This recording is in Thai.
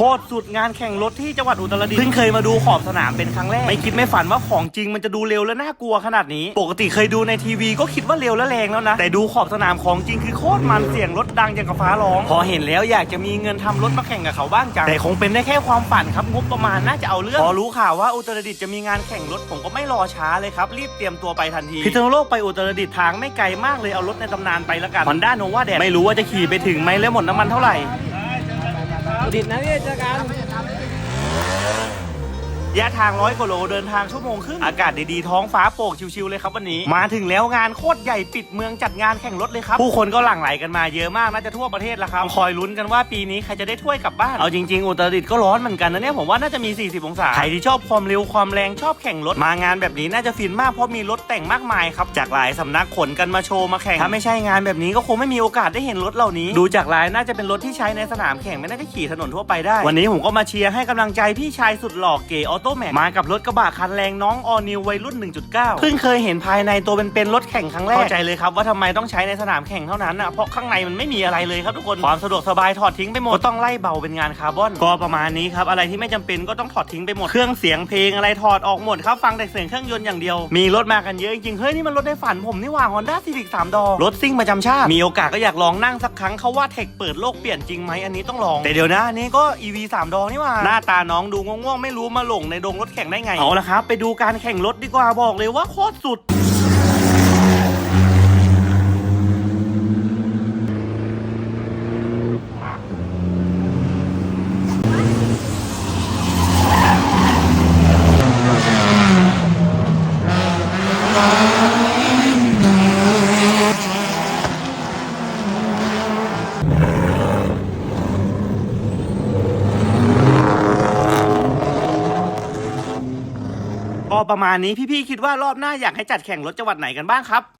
คตรสุดงานแข่งรถที่จังหวัดอุตรดิตถ์เพิ่งเคยมาดูขอบสนามเป็นครั้งแรก ไม่คิดไม่ฝันว่าของจริงมันจะดูเร็วและน่ากลัวขนาดนี้ ปกติเคยดูในทีวีก็คิดว่าเร็วและแรงแล้วนะ แต่ดูขอบสนามของจริงคือโคตรมันเสียงรถดังอย่างกับฟ้าร้อง พอเห็นแล้วอยากจะมีเงินทำรถมาแข่งกับเขาบ้างจัง แต่คงเป็นได้แค่ความฝันครับงบประมาณน่าจะเอาเรื่อง พอรู้ข่าวว่าอุตรดิตถ์จะมีงานแข่งรถผมก็ไม่รอช้าเลยครับรีบเตรียมตัวไปทันทีพิษณุโลกไปอุตรดิตถ์ทางไม่ไกลมากเลยเอารถในตำนานไปละกันฮอนด้าโนวาแดดไม่รู้ว่าจะขี่ไปถึงไหมแล้วหมดน้ำมันเท่าไหร่ ดิดนะพี่เจอกัน ระยะทางร้อยกว่าโลเดินทางชั่วโมงครึ่งอากาศดีๆท้องฟ้าโปร่งชิวๆเลยครับวันนี้ มาถึงแล้วงานโคตรใหญ่ปิดเมืองจัดงานแข่งรถเลยครับ ผู้คนก็หลั่งไหลกันมาเยอะมากน่าจะทั่วประเทศแล้วครับคอยลุ้นกันว่าปีนี้ใครจะได้ถ้วยกลับบ้านเอาจริงๆอุตรดิตถ์ก็ร้อนเหมือนกันนะเนี่ยผมว่าน่าจะมี 40 องศาใครที่ชอบความเร็วความแรงชอบแข่งรถมางานแบบนี้น่าจะฟินมากเพราะมีรถแต่งมากมายครับจากหลายสำนักขนกันมาโชว์มาแข่งถ้าไม่ใช่งานแบบนี้ก็คงไม่มีโอกาสได้เห็นรถเหล่านี้ ดูจากลายน่าจะเป็นรถที่ใช้ในสนามแข่งไม่น่าจะขี่ถนนทั่วไปได้ วันนี้ผมก็มาเชียร์ให้กำลังใจพี่ชายสุดหล่อเก๋ออโต้แม็กมากับรถกระบะคันแรงน้องออนิววัยรุ่น 1.9 เพิ่งเคยเห็นภายในตัวเป็นๆรถแข่งครั้งแรกเข้าใจเลยครับว่าทำไมต้องใช้ในสนามแข่งเท่านั้นอะเพราะข้างในมันไม่มีอะไรเลยครับทุกคนความสะดวกสบายถอดทิ้งไปหมดก็ต้องไล่เบาเป็นงานคาร์บอนก็ประมาณนี้ครับอะไรที่ไม่จำเป็นก็ต้องถอดทิ้งไปหมดเครื่องเสียงเพลงอะไรถอดออกหมดครับฟังแต่เสียงเครื่องยนต์อย่างเดียว มีรถมากันเยอะจริงๆเฮ้ยนี่มันรถในฝันผมนี่หว่า Honda Civic 3ดอรถซิ่งประจำชาติ มีโอกาสก็อยากลองนั่งสักครั้งเขาว่าเทคเปิดโลกเปลี่ยนจริงไหมอันนี้ต้องลอง แต่เดี๋ยวนะอันนี้ก็ EV 3ดอนี่หว่าหน้าตาน้องดูง่วงๆไม่รู้มาหลงในโดงรถแข่งได้ไง เอาละครับ ไปดูการแข่งรถดีกว่าบอกเลยว่าโคตรสุด ก็ประมาณนี้พี่ๆคิดว่ารอบหน้าอยากให้จัดแข่งรถจังหวัดไหนกันบ้างครับ